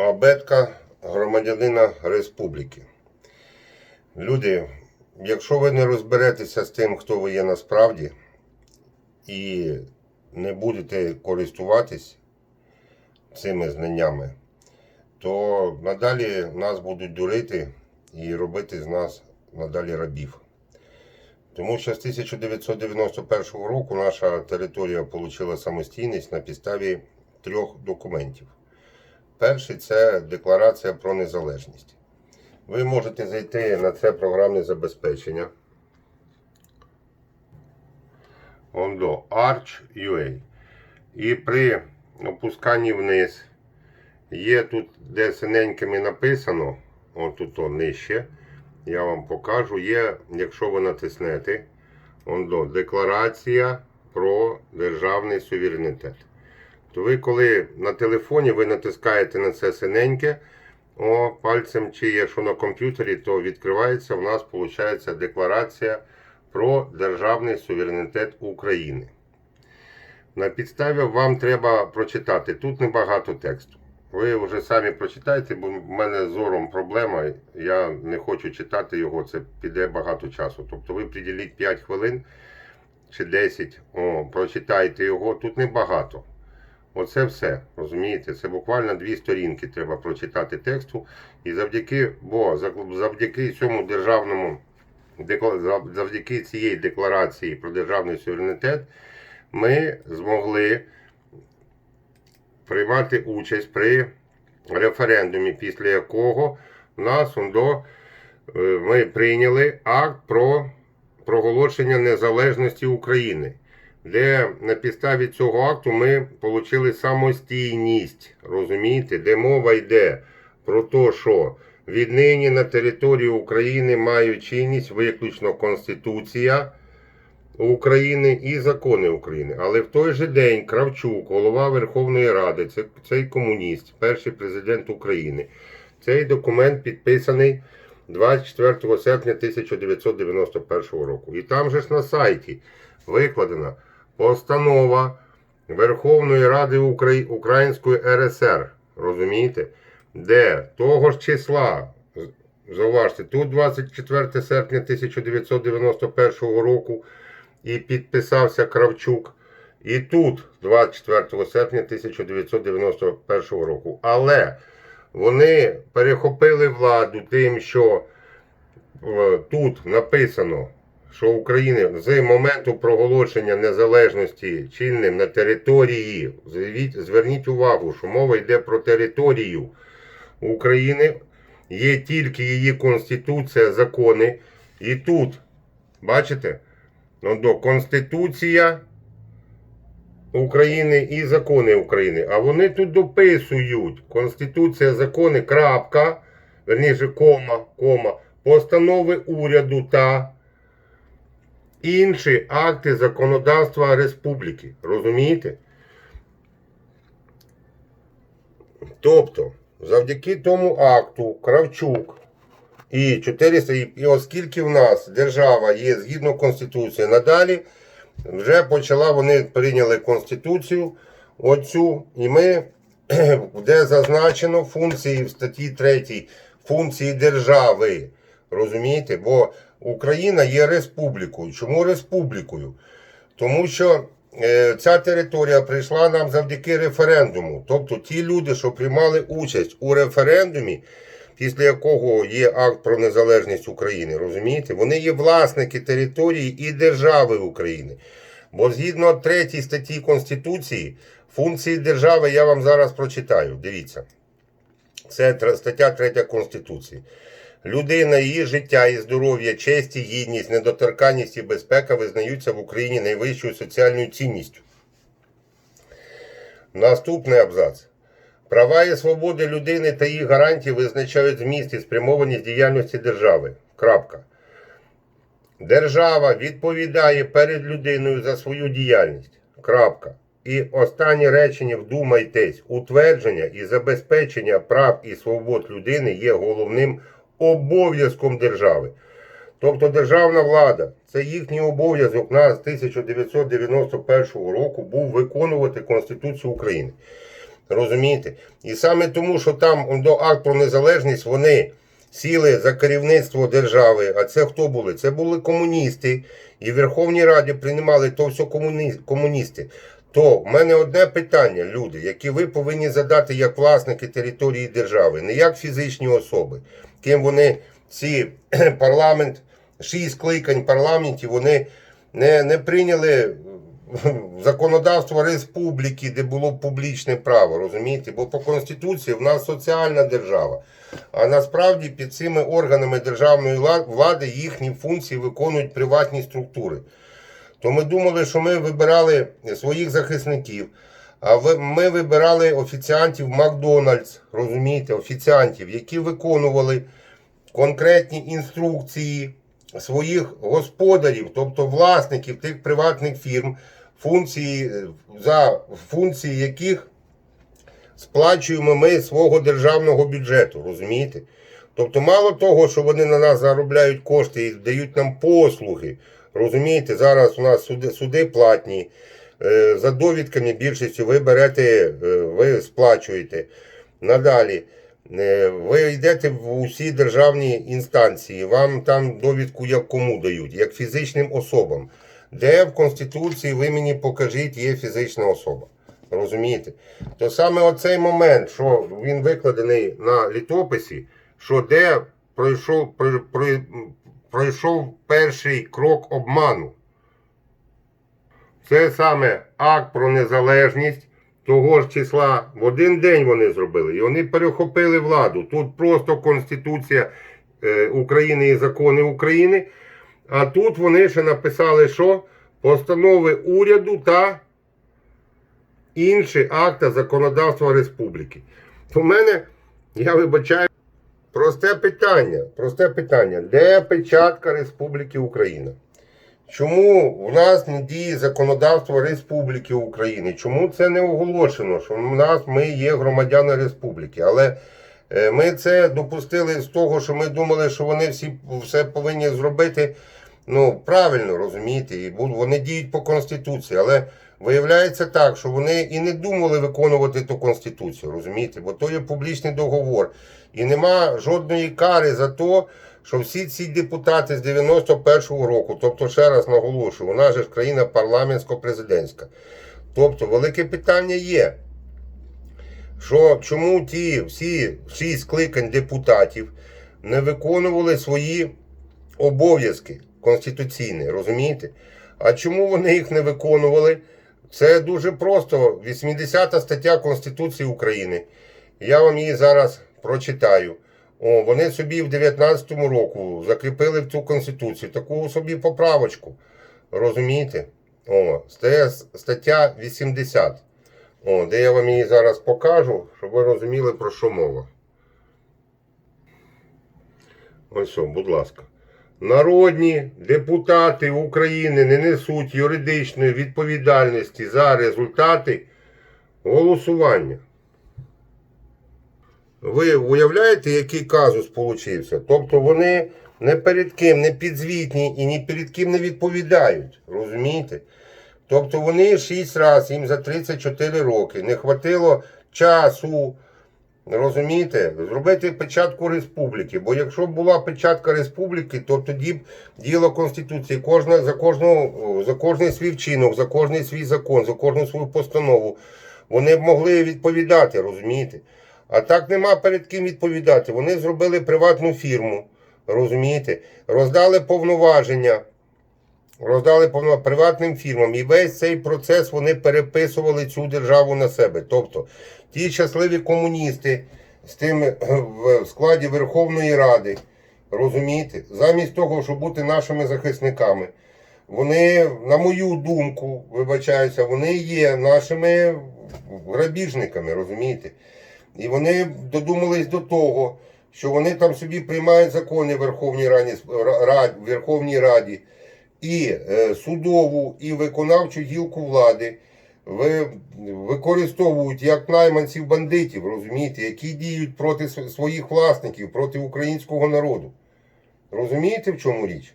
Абетка громадянина республіки. Люди, якщо ви не розберетеся з тим, хто ви є насправді, і не будете користуватись цими знаннями, то надалі нас будуть дурити і робити з нас надалі рабів. Тому що з 1991 року наша територія отримала самостійність на підставі трьох документів. Перший це декларація про незалежність. Ви можете зайти на це програмне забезпечення. Ондо Arch.ua. І при опусканні вниз є тут, де синенькими написано, отут о, нижче, я вам покажу, є, якщо ви натиснете, ондо, декларація про державний суверенітет. То ви, коли на телефоні ви натискаєте на це синеньке, о, пальцем чи якщо на комп'ютері, то відкривається у нас виходить декларація про державний суверенітет України. На підставі вам треба прочитати. Тут небагато тексту. Ви вже самі прочитайте, бо в мене зором проблема. Я не хочу читати його, це піде багато часу. Тобто ви приділіть 5 хвилин чи 10, о, прочитайте його. Тут небагато. Оце все. Розумієте? Це буквально дві сторінки треба прочитати тексту. І завдяки, бо завдяки цьому державному завдяки цієї декларації про державний суверенітет ми змогли приймати участь при референдумі, після якого в нас до ми прийняли акт про проголошення незалежності України, де на підставі цього акту ми отримали самостійність, розумієте, де мова йде про те, що віднині на території України мають чинність виключно Конституція. України і закони України. Але в той же день Кравчук, голова Верховної Ради, це цей комуніст, перший президент України. Цей документ підписаний 24 серпня 1991 року. І там же ж на сайті викладена постанова Верховної Ради Украї... Української РСР. Розумієте? Де того ж числа. Зауважте, тут 24 серпня 1991 року і підписався Кравчук. І тут, 24 серпня 1991 року. Але вони перехопили владу тим, що е, тут написано, що Україна з моменту проголошення незалежності чинним на території, зверніть увагу, що мова йде про територію України, є тільки її конституція, закони. І тут, бачите? Ну, до Конституція України і закони України. А вони тут дописують Конституція, закони, крапка, верніше, кома, кома, постанови уряду та інші акти законодавства республіки. Розумієте? Тобто, завдяки тому акту Кравчук. І 400, і, оскільки в нас держава є згідно Конституції, надалі вже почала, вони прийняли Конституцію оцю, і ми, де зазначено функції в статті 3 функції держави. Розумієте? Бо Україна є республікою. Чому республікою? Тому що е, ця територія прийшла нам завдяки референдуму. Тобто ті люди, що приймали участь у референдумі, після якого є акт про незалежність України, розумієте? Вони є власники території і держави України. Бо згідно 3 статті Конституції, функції держави я вам зараз прочитаю. Дивіться. Це стаття 3 Конституції. Людина, її життя і здоров'я, честь і гідність, недоторканність і безпека визнаються в Україні найвищою соціальною цінністю. Наступний абзац. Права і свободи людини та їх гарантії визначають зміст і спрямованість діяльності держави. Крапка. Держава відповідає перед людиною за свою діяльність. Крапка. І останнє речення вдумайтесь, утвердження і забезпечення прав і свобод людини є головним обов'язком держави. Тобто державна влада, це їхній обов'язок нас з 1991 року був виконувати Конституцію України. Розумієте? І саме тому, що там до акт про незалежність вони сіли за керівництво держави. А це хто були? Це були комуністи. І в Верховній Раді приймали то все комуні- комуністи. То в мене одне питання, люди, які ви повинні задати як власники території держави, не як фізичні особи, ким вони ці парламент, шість скликань парламентів, вони не, не прийняли законодавство республіки, де було публічне право, розумієте? Бо по Конституції в нас соціальна держава. А насправді під цими органами державної влади їхні функції виконують приватні структури. То ми думали, що ми вибирали своїх захисників, а ми вибирали офіціантів Макдональдс, розумієте, офіціантів, які виконували конкретні інструкції своїх господарів, тобто власників тих приватних фірм, функції, е, за функції яких сплачуємо ми свого державного бюджету, розумієте? Тобто, мало того, що вони на нас заробляють кошти і дають нам послуги. Розумієте, зараз у нас суди, суди платні. Е, За довідками більшістю ви берете, е, ви сплачуєте. Надалі. е, Ви йдете в усі державні інстанції, вам там довідку як кому дають, як фізичним особам. Де в Конституції ви мені покажіть, є фізична особа. Розумієте? То саме оцей момент, що він викладений на літописі, що де пройшов, прой- прой- пройшов перший крок обману. Це саме акт про незалежність того ж числа. В один день вони зробили. І вони перехопили владу. Тут просто Конституція е, України і закони України. А тут вони ще написали, що постанови уряду та інші акти законодавства республіки. У мене, я вибачаю, просте питання. Просте питання. Де печатка Республіки Україна? Чому в нас не діє законодавство Республіки України? Чому це не оголошено? Що в нас ми є громадяни республіки? Але е, ми це допустили з того, що ми думали, що вони всі все повинні зробити ну, правильно, розумієте, і вони діють по Конституції. Але виявляється так, що вони і не думали виконувати ту Конституцію, розумієте? Бо то є публічний договор. І нема жодної кари за те, що всі ці депутати з 91-го року, тобто ще раз наголошую, у нас же ж країна парламентсько-президентська. Тобто, велике питання є, що чому ті всі шість скликань депутатів не виконували свої обов'язки конституційні, розумієте? А чому вони їх не виконували? Це дуже просто. 80 стаття Конституції України. Я вам її зараз прочитаю. О, вони собі в 19-му року закріпили в цю конституцію таку собі поправочку. Розумієте? О, стаття 80. О, де я вам її зараз покажу, щоб ви розуміли, про що мова. Ось, що, будь ласка. Народні депутати України не несуть юридичної відповідальності за результати голосування. Ви уявляєте, який казус получився? Тобто вони не перед ким не підзвітні і ні перед ким не відповідають. Розумієте? Тобто вони 6 разів, їм за 34 роки не хватило часу. Розумієте, зробити печатку республіки. Бо якщо б була печатка республіки, то тоді б діло Конституції кожна, за, кожну, за кожний свій вчинок, за кожний свій закон, за кожну свою постанову вони б могли відповідати, розумієте? А так нема перед ким відповідати. Вони зробили приватну фірму, розумієте, роздали повноваження, роздали повноваження приватним фірмам. І весь цей процес вони переписували цю державу на себе. Тобто ті щасливі комуністи з тим е, в складі Верховної Ради, розумієте, замість того, щоб бути нашими захисниками, вони, на мою думку, вибачаюся, вони є нашими грабіжниками, розумієте? І вони додумались до того, що вони там собі приймають закони в Верховній Раді, Рад, Верховній Раді і е, судову, і виконавчу гілку влади ви, використовують як найманців бандитів, розумієте, які діють проти своїх власників, проти українського народу. Розумієте, в чому річ?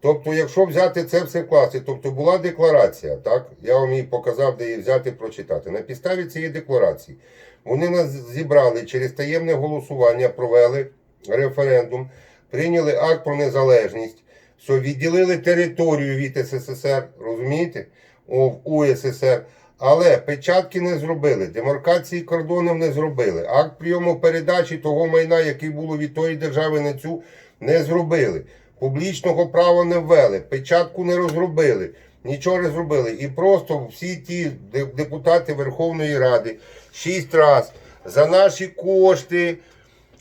Тобто, якщо взяти це все в класі, тобто була декларація, так? Я вам її показав, де її взяти прочитати. На підставі цієї декларації вони нас зібрали через таємне голосування, провели референдум, прийняли акт про незалежність, все, відділили територію від СССР, розумієте? О, в УССР. Але печатки не зробили, демаркації кордонів не зробили, акт прийому передачі того майна, який було від тої держави на цю, не зробили. Публічного права не ввели, печатку не розробили, нічого не зробили. І просто всі ті депутати Верховної Ради шість раз за наші кошти,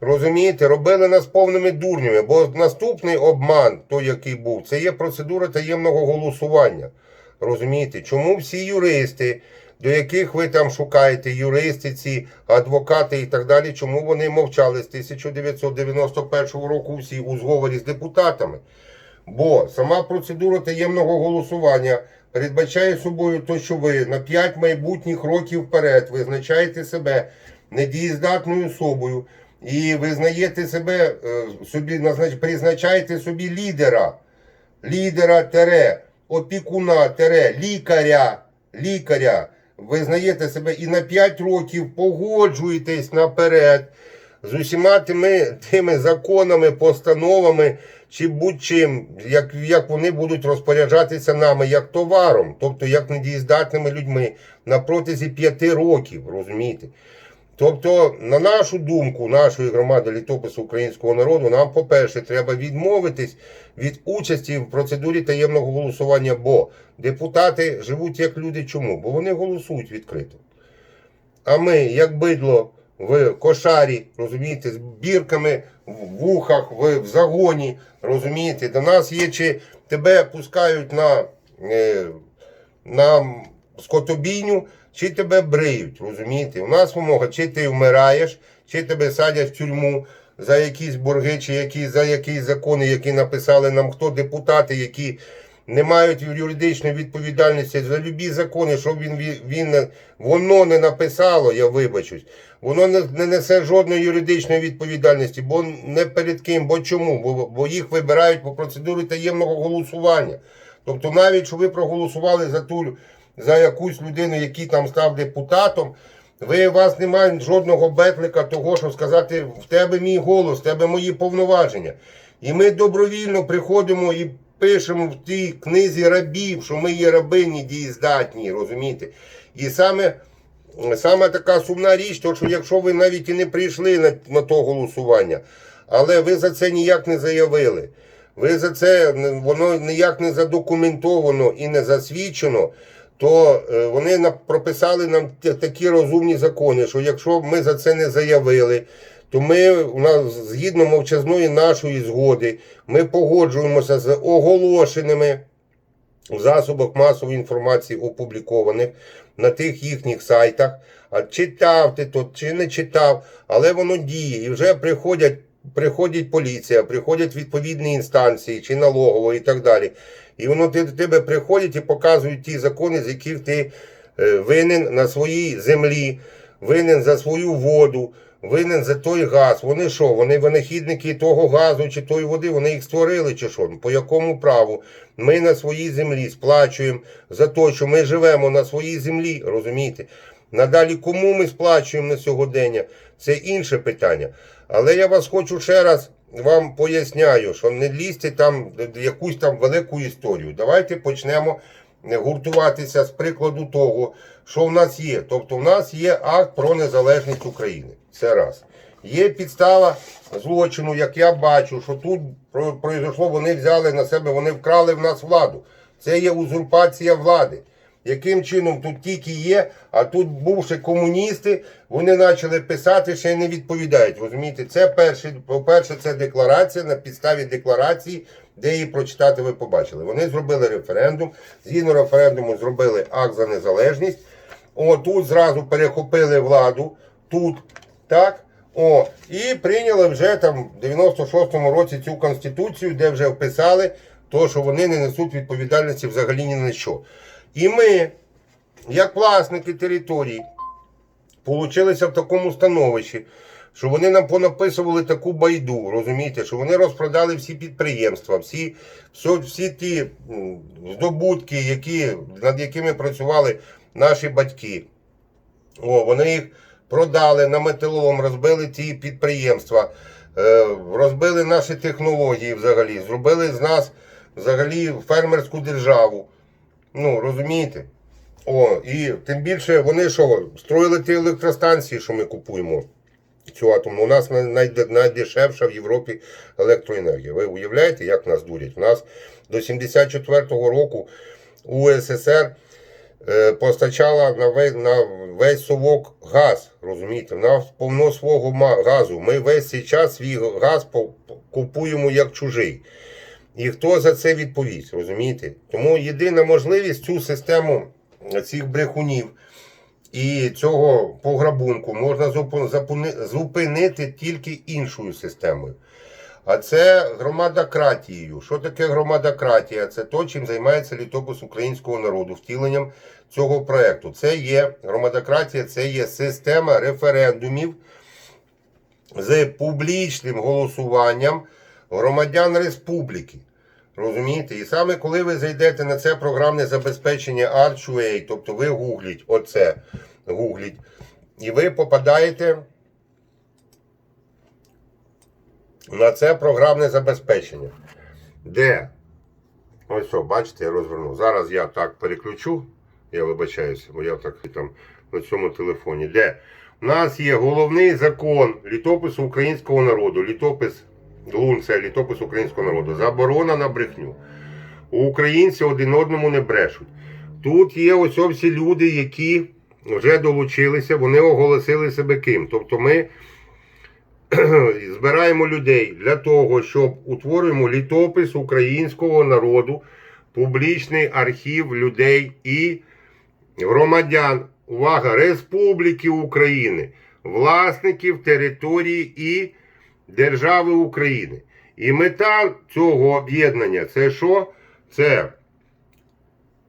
розумієте, робили нас повними дурнями. Бо наступний обман, той, який був, це є процедура таємного голосування. Розумієте, чому всі юристи, до яких ви там шукаєте, юристи, ці адвокати і так далі, чому вони мовчали з 1991 року всі у зговорі з депутатами? Бо сама процедура таємного голосування передбачає собою те, що ви на 5 майбутніх років вперед визначаєте себе недієздатною особою і визнаєте себе е, собі, призначаєте собі лідера лідера тере, опікуна тере, лікаря, лікаря. Визнаєте себе і на 5 років погоджуєтесь наперед з усіма тими, тими законами, постановами чи будь-чим, як, як вони будуть розпоряджатися нами як товаром, тобто як недієздатними людьми на протязі 5 років, розумієте? Тобто, на нашу думку, нашої громади літопису українського народу, нам, по-перше, треба відмовитись від участі в процедурі таємного голосування, бо депутати живуть як люди. Чому? Бо вони голосують відкрито. А ми, як бидло в кошарі, розумієте, з бірками в вухах, в, загоні, розумієте, до нас є, чи тебе пускають на, е, на скотобійню, чи тебе бриють, розумієте? У нас вимога, чи ти вмираєш, чи тебе садять в тюрму за якісь борги, чи які, за якісь закони, які написали нам хто депутати, які не мають юридичної відповідальності за любі закони, що він, він, воно не написало, я вибачусь, воно не, не несе жодної юридичної відповідальності, бо не перед ким, бо чому? Бо, бо їх вибирають по процедурі таємного голосування. Тобто, навіть що ви проголосували за ту за якусь людину, який там став депутатом, ви у вас немає жодного бетлика того, щоб сказати, в тебе мій голос, в тебе мої повноваження. І ми добровільно приходимо і пишемо в тій книзі рабів, що ми є рабині дієздатні, розумієте? І саме, саме така сумна річ, то що якщо ви навіть і не прийшли на, на то голосування, але ви за це ніяк не заявили. Ви за це воно ніяк не задокументовано і не засвідчено, то е, вони прописали нам такі розумні закони, що якщо ми за це не заявили, то ми у нас згідно мовчазної нашої згоди, ми погоджуємося з оголошеними в засобах масової інформації опублікованих на тих їхніх сайтах. А читав ти то чи не читав, але воно діє. І вже приходять, приходить поліція, приходять відповідні інстанції, чи налогово і так далі. І воно до тебе приходять і показують ті закони, з яких ти е, винен на своїй землі, винен за свою воду, винен за той газ. Вони що? Вони винахідники того газу чи тої води, вони їх створили чи що? По якому праву? Ми на своїй землі сплачуємо за те, що ми живемо на своїй землі, розумієте? Надалі кому ми сплачуємо на сьогодення? Це інше питання. Але я вас хочу ще раз вам поясняю, що не лізьте там якусь там велику історію. Давайте почнемо е, гуртуватися з прикладу того, що в нас є. Тобто, в нас є акт про незалежність України. Це раз. Є підстава злочину, як я бачу, що тут про- произошло, вони взяли на себе, вони вкрали в нас владу. Це є узурпація влади. Яким чином тут тільки є, а тут, бувши комуністи, вони почали писати, ще не відповідають. Розумієте, це перше, по-перше, це декларація на підставі декларації, де її прочитати ви побачили. Вони зробили референдум. Згідно референдуму зробили акт за незалежність. О, тут зразу перехопили владу, тут, так. О, і прийняли вже там в 96-му році цю конституцію, де вже вписали то, що вони не несуть відповідальності взагалі ні на що. І ми, як власники території, получилися в такому становищі, що вони нам понаписували таку байду, розумієте, що вони розпродали всі підприємства, всі, все, всі ті здобутки, які, над якими працювали наші батьки. О, вони їх продали на металолом, розбили ті підприємства, е, розбили наші технології взагалі, зробили з нас взагалі фермерську державу. Ну, розумієте? О, і тим більше вони що, строїли ті електростанції, що ми купуємо. Цю атомну. У нас найдешевша в Європі електроенергія. Ви уявляєте, як нас дурять? У нас до 74-го року УССР е, постачала на весь, совок газ. Розумієте? В нас повно свого газу. Ми весь цей час свій газ купуємо як чужий. І хто за це відповість, розумієте? Тому єдина можливість цю систему цих брехунів і цього пограбунку можна зупинити тільки іншою системою. А це громадократією. Що таке громадократія? Це то, чим займається літопис українського народу, втіленням цього проекту. Це є громадократія, це є система референдумів з публічним голосуванням громадян республіки. Розумієте? І саме коли ви зайдете на це програмне забезпечення Archway, тобто ви гугліть оце, гугліть, і ви попадаєте на це програмне забезпечення. Де? Ось що, бачите, я розвернув. Зараз я так переключу. Я вибачаюся, бо я так там на цьому телефоні. Де? У нас є головний закон літопису українського народу. Літопис ЛУН це літопис українського народу. Заборона на брехню. Українці один одному не брешуть. Тут є ось всі люди, які вже долучилися, вони оголосили себе ким. Тобто ми збираємо людей для того, щоб утворюємо літопис українського народу, публічний архів людей і громадян. Увага! Республіки України, власників території і держави України. І мета цього об'єднання це що? Це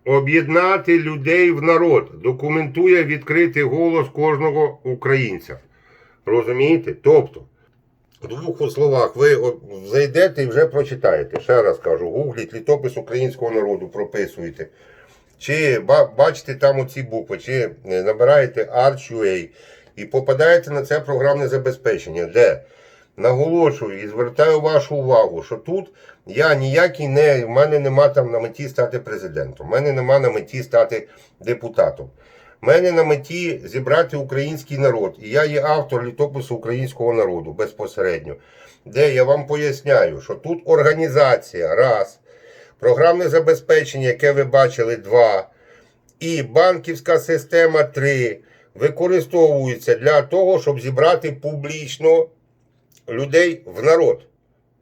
об'єднати людей в народ, документує відкритий голос кожного українця. Розумієте? Тобто, в двох словах, ви зайдете і вже прочитаєте. Ще раз кажу, гугліть літопис українського народу, прописуєте. Чи бачите там оці букви, чи е, набираєте Arch.ua і попадаєте на це програмне забезпечення, де наголошую і звертаю вашу увагу, що тут я ніякий не, в мене нема там на меті стати президентом, в мене нема на меті стати депутатом. В мене на меті зібрати український народ. І я є автор літопису українського народу безпосередньо, де я вам поясняю, що тут організація раз, програмне забезпечення, яке ви бачили, два, і банківська система 3 використовуються для того, щоб зібрати публічно людей в народ.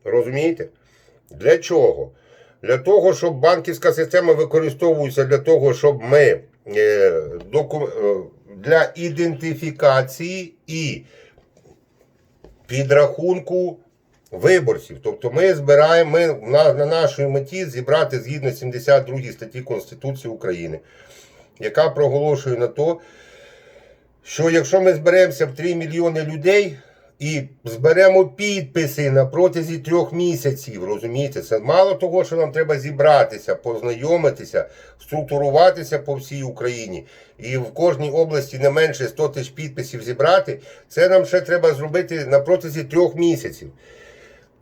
Розумієте? Для чого? Для того, щоб банківська система використовується для того, щоб ми е, е, для ідентифікації і підрахунку виборців. Тобто ми збираємо ми на, на нашій меті зібрати згідно 72 статті Конституції України, яка проголошує на то, що якщо ми зберемося в 3 мільйони людей і зберемо підписи на протязі трьох місяців, розумієте, це мало того, що нам треба зібратися, познайомитися, структуруватися по всій Україні і в кожній області не менше 100 тисяч підписів зібрати, це нам ще треба зробити на протязі трьох місяців.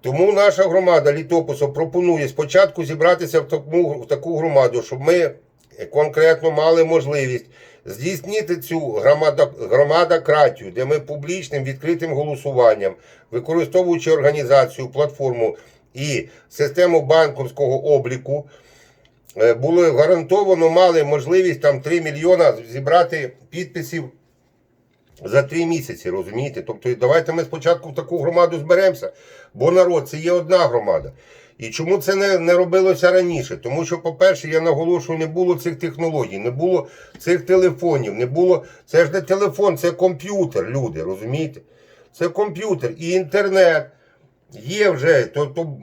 Тому наша громада літопису пропонує спочатку зібратися в таку, в таку громаду, щоб ми конкретно мали можливість здійснити цю громадократію, де ми публічним відкритим голосуванням, використовуючи організацію, платформу і систему банківського обліку, е, було гарантовано мали можливість там 3 мільйона зібрати підписів за три місяці, розумієте? Тобто, давайте ми спочатку в таку громаду зберемося, бо народ це є одна громада. І чому це не, не робилося раніше? Тому що, по-перше, я наголошую, не було цих технологій, не було цих телефонів, не було. Це ж не телефон, це комп'ютер, люди, розумієте? Це комп'ютер і інтернет. Є вже, то, то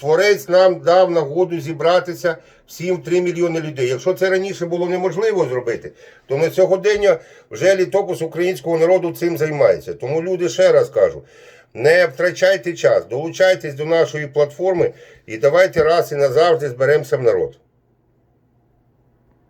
Творець нам дав нагоду зібратися всім 3 мільйони людей. Якщо це раніше було неможливо зробити, то на сьогодення вже літопис українського народу цим займається. Тому люди ще раз кажу. Не втрачайте час, долучайтесь до нашої платформи і давайте раз і назавжди зберемося в народ.